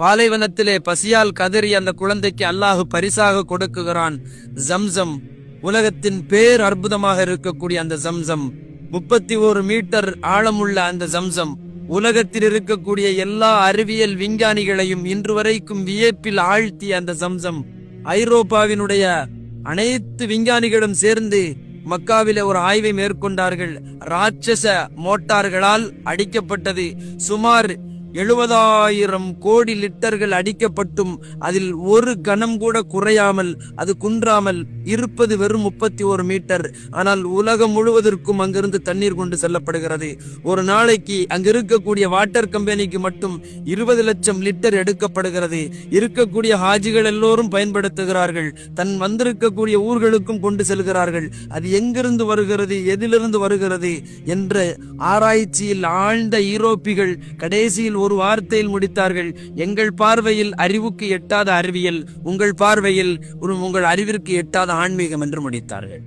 பாலைவனத்திலே பசியால் கதறி அந்த குழந்தைக்கு அல்லாஹ் பரிசாக கொடுக்குகிறான். ஜம்சம். உலகத்தின் பேர் அற்புதமாக இருக்கக்கூடிய அந்த ஜம்சம். முப்பத்தி ஒரு மீட்டர் ஆழமுள்ள அந்த ஜம்சம். உலகத்தில் இருக்கக்கூடிய எல்லா அறிவியல் விஞ்ஞானிகளையும் இன்று வரைக்கும் வியப்பில் ஆழ்த்திய அந்த ஜம்சம். ஐரோப்பாவினுடைய அனைத்து விஞ்ஞானிகளும் சேர்ந்து மக்காவில ஒரு ஆய்வை மேற்கொண்டார்கள். ராட்சச மோட்டார்களால் அடிக்கப்பட்டது. சுமார் எழுபதாயிரம் கோடி லிட்டர்கள் அடிக்கப்பட்டும் அதில் ஒரு கணம் கூட குறையாமல் அது குன்றாமல் இருப்பது வெறும் முப்பத்தி ஒரு மீட்டர். ஆனால் உலகம் முழுவதற்கும் அங்கிருந்து தண்ணீர் கொண்டு செல்லப்படுகிறது. ஒரு நாளைக்கு அங்கு இருக்கக்கூடிய வாட்டர் கம்பெனிக்கு மட்டும் இருபது லட்சம் லிட்டர் எடுக்கப்படுகிறது. இருக்கக்கூடிய ஹாஜிகள் எல்லோரும் பயன்படுத்துகிறார்கள். தன் வந்திருக்கக்கூடிய ஊர்களுக்கும் கொண்டு செல்கிறார்கள். அது எங்கிருந்து வருகிறது எதிலிருந்து வருகிறது என்ற ஆராய்ச்சியில் ஆழ்ந்த ஈரோப்பிகள் கடைசியில் ஒரு வார்த்தையில் முடித்தார்கள். எங்கள் பார்வையில் அறிவுக்கு எட்டாத அறிவியல் உங்கள் பார்வையில் உங்கள் அறிவிற்கு எட்டாத ஆன்மீகம் என்று முடித்தார்கள்.